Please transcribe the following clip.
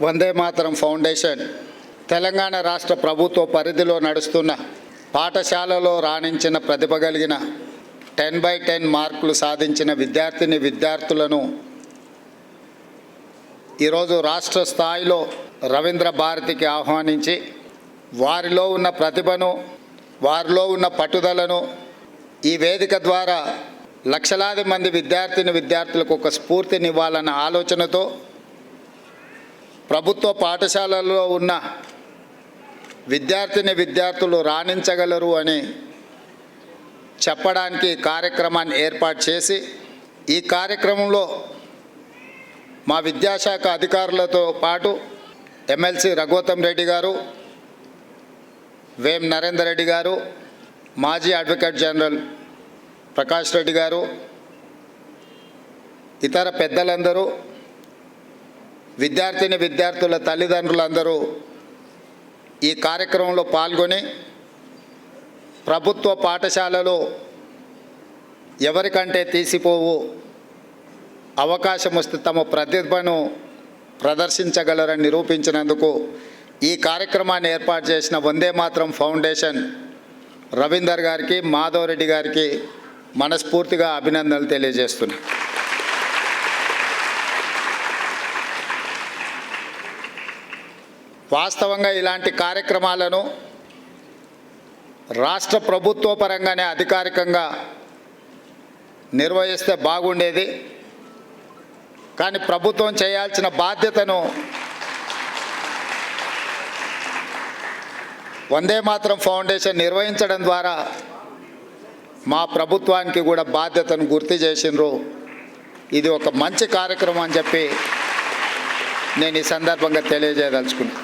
Vande Mataram foundation Telangana రాష్ట్ర ప్రభుత్వ పరిధిలో నడుస్తున్న పాఠశాలలో రాణించిన ప్రతిభ కలిగిన టెన్ బై టెన్ మార్కులు సాధించిన విద్యార్థిని విద్యార్థులను ఈరోజు రాష్ట్ర స్థాయిలో రవీంద్ర భారతికి ఆహ్వానించి వారిలో ఉన్న ప్రతిభను వారిలో ఉన్న పట్టుదలను ఈ వేదిక ద్వారా లక్షలాది మంది విద్యార్థిని విద్యార్థులకు ఒక స్ఫూర్తినివ్వాలన్న ఆలోచనతో ప్రభుత్వ పాఠశాలల్లో ఉన్న విద్యార్థిని విద్యార్థులు రాణించగలరు అని చెప్పడానికి కార్యక్రమాన్ని ఏర్పాటు చేసి ఈ కార్యక్రమంలో మా విద్యాశాఖ అధికారులతో పాటు ఎమ్మెల్సీ రఘువతం రెడ్డి గారు వేం నరేందర్ రెడ్డి గారు మాజీ అడ్వకేట్ జనరల్ ప్రకాష్ రెడ్డి గారు ఇతర పెద్దలందరూ విద్యార్థిని విద్యార్థుల తల్లిదండ్రులందరూ ఈ కార్యక్రమంలో పాల్గొని ప్రభుత్వ పాఠశాలలో ఎవరికంటే తీసిపోవు అవకాశం వస్తే తమ ప్రతిభను ప్రదర్శించగలరని నిరూపించినందుకు ఈ కార్యక్రమాన్ని ఏర్పాటు చేసిన వందే మాత్రం ఫౌండేషన్ రవీందర్ గారికి మాధవ్ రెడ్డి గారికి మనస్ఫూర్తిగా అభినందనలు తెలియజేస్తున్నాను వాస్తవంగా ఇలాంటి కార్యక్రమాలను రాష్ట్ర ప్రభుత్వ పరంగానే అధికారికంగా నిర్వహిస్తే బాగుండేది. కానీ ప్రభుత్వం చేయాల్సిన బాధ్యతను వందే మాత్రం ఫౌండేషన్ నిర్వహించడం ద్వారా మా ప్రభుత్వానికి కూడా బాధ్యతను గుర్తు చేసిండ్రు. ఇది ఒక మంచి కార్యక్రమం అని చెప్పి నేను ఈ సందర్భంగా తెలియజేయదలుచుకున్నాను